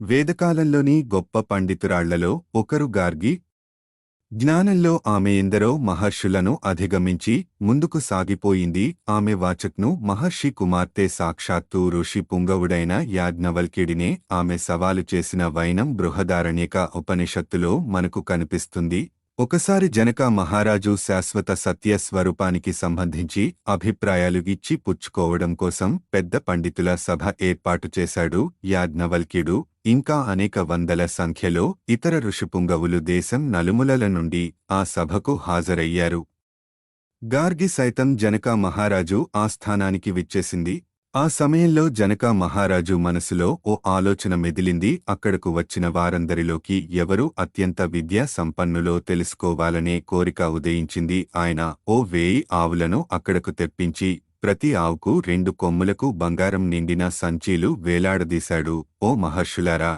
వేదకాలంలోని గొప్ప పండితురాళ్ళలో ఒకరు గార్గి. జ్ఞానంలో ఆమె ఎందరో మహర్షులను అధిగమించి ముందుకు సాగిపోయింది. ఆమె వాచక్ను మహర్షి కుమార్తె సాక్షాత్తు ఋషి పుంగవుడైన యాజ్ఞవల్కిడినే ఆమె సవాలు చేసిన వైనం బృహదారణ్యక ఉపనిషత్తులో మనకు కనిపిస్తుంది. ఒకసారి జనక మహారాజు శాశ్వత సత్య స్వరూపానికి సంబంధించి అభిప్రాయాలు ఇచ్చి పుచ్చుకోవడం కోసం పెద్ద పండితుల సభ ఏర్పాటు చేశాడు యాజ్ఞవల్క్యుడు. ఇంకా అనేక వందల సంఖ్యలో ఇతర ఋషిపుంగవులు దేశం నలుములల నుండి ఆ సభకు హాజరయ్యారు. గార్గి సైతం జనక మహారాజు ఆస్థానానికి విచ్చేసింది. ఆ సమయంలో జనక మహారాజు మనసులో ఓ ఆలోచన మెదిలింది. అక్కడకు వచ్చిన వారందరిలోకి ఎవరు అత్యంత విద్యా సంపన్నులో తెలుసుకోవాలనే కోరిక ఉదయించింది. ఆయన ఓ వేయి ఆవులను అక్కడకు తెప్పించి ప్రతి ఆవుకు రెండు కొమ్ములకు బంగారం నిండిన సంచీలు వేలాడదీశాడు. ఓ మహర్షులారా!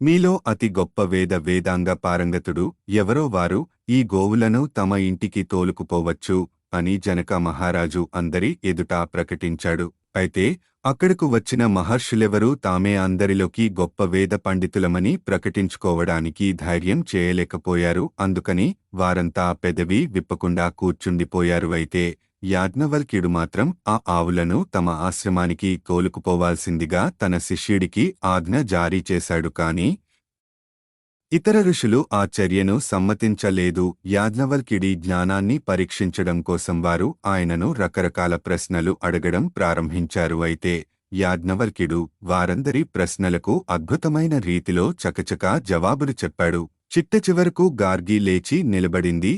మీలో అతి గొప్ప వేద వేదాంగ పారంగతుడు ఎవరో వారు ఈ గోవులను తమ ఇంటికి తోలుకుపోవచ్చు. అని జనక మహారాజు అందరి ఎదుట ప్రకటించాడు. అయితే అక్కడకు వచ్చిన మహర్షులెవరూ తామే అందరిలోకి గొప్ప వేద పండితులమని ప్రకటించుకోవడానికి ధైర్యం చేయలేకపోయారు. అందుకని వారంతా పెదవి విప్పకుండా కూర్చుండిపోయారు. అయితే యాజ్ఞవల్క్యుడు మాత్రం ఆ ఆవులను తమ ఆశ్రమానికి కోలుకుపోవాల్సిందిగా తన శిష్యుడికి ఆజ్ఞ జారీ చేశాడు. కాని ఇతర ఋషులు ఆ చర్యను సమ్మతించలేదు. యాజ్ఞవల్కిడి జ్ఞానాన్ని పరీక్షించడం కోసం వారు ఆయనను రకరకాల ప్రశ్నలు అడగడం ప్రారంభించారు. అయితే యాజ్ఞవల్కిడు వారందరి ప్రశ్నలకు అద్భుతమైన రీతిలో చకచకా జవాబులు చెప్పాడు. చిట్ట చివరకు గార్గి లేచి నిలబడింది.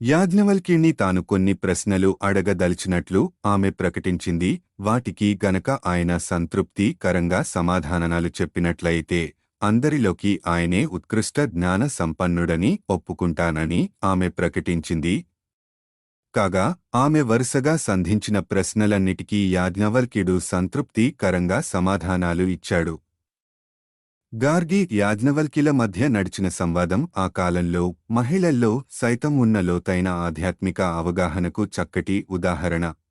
యాజ్ఞవల్క్యుణ్ణి తాను కొన్ని ప్రశ్నలు అడగదలిచినట్లు ఆమె ప్రకటించింది. వాటికి గనక ఆయన సంతృప్తికరంగా సమాధానాలు చెప్పినట్లయితే అందరిలోకి ఆయనే ఉత్కృష్ట జ్ఞాన సంపన్నుడని ఒప్పుకుంటానని ఆమె ప్రకటించింది. కాగా ఆమె వరుసగా సంధించిన ప్రశ్నలన్నిటికీ యాజ్ఞవల్క్యుడు సంతృప్తికరంగా సమాధానాలు ఇచ్చాడు. గార్గి యాజ్ఞవల్కిల మధ్య నడిచిన సంవాదం ఆ కాలంలో మహిళల్లో సైతం ఉన్న లోతైన ఆధ్యాత్మిక అవగాహనకు చక్కటి ఉదాహరణ.